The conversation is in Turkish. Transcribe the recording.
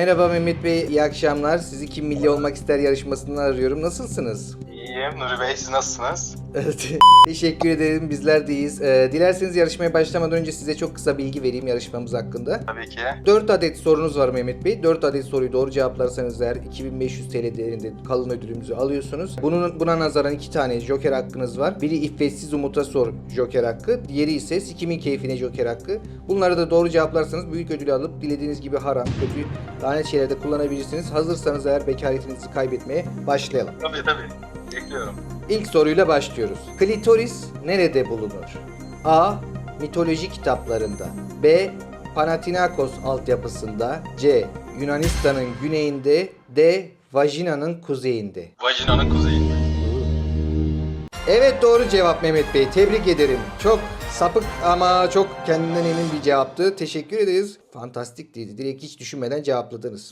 merhaba Mehmet Bey, iyi akşamlar. Sizi Kim Milli Olmak ister yarışmasından arıyorum. Nasılsınız? İyiyim. Nuri Bey siz nasılsınız? Teşekkür ederim, bizler de iyiyiz. Ee, dilerseniz yarışmaya başlamadan önce size çok kısa bilgi vereyim yarışmamız hakkında. Tabii ki. 4 adet sorunuz var Mehmet Bey. 4 adet soruyu doğru cevaplarsanız eğer 2500 TL değerinde kalın ödülümüzü alıyorsunuz. Bunun buna nazaran iki tane joker hakkınız var. Biri İffetsiz Umut'a sor joker hakkı. Diğeri ise Sikimin Keyfine joker hakkı. Bunları da doğru cevaplarsanız büyük ödülü alıp dilediğiniz gibi haram, kötü, lanet şeylerde kullanabilirsiniz. Hazırsanız eğer bekaretinizi kaybetmeye başlayalım. Tabii tabii. Bekliyorum. İlk soruyla başlıyoruz. Klitoris nerede bulunur? A. Mitoloji kitaplarında. B. Panathinaikos altyapısında. C. Yunanistan'ın güneyinde. D. Vajinanın kuzeyinde. Vajinanın kuzeyinde. Evet doğru cevap Mehmet Bey. Tebrik ederim. Çok sapık ama çok kendinden emin bir cevaptı. Teşekkür ederiz. Fantastikti. Direkt hiç düşünmeden cevapladınız.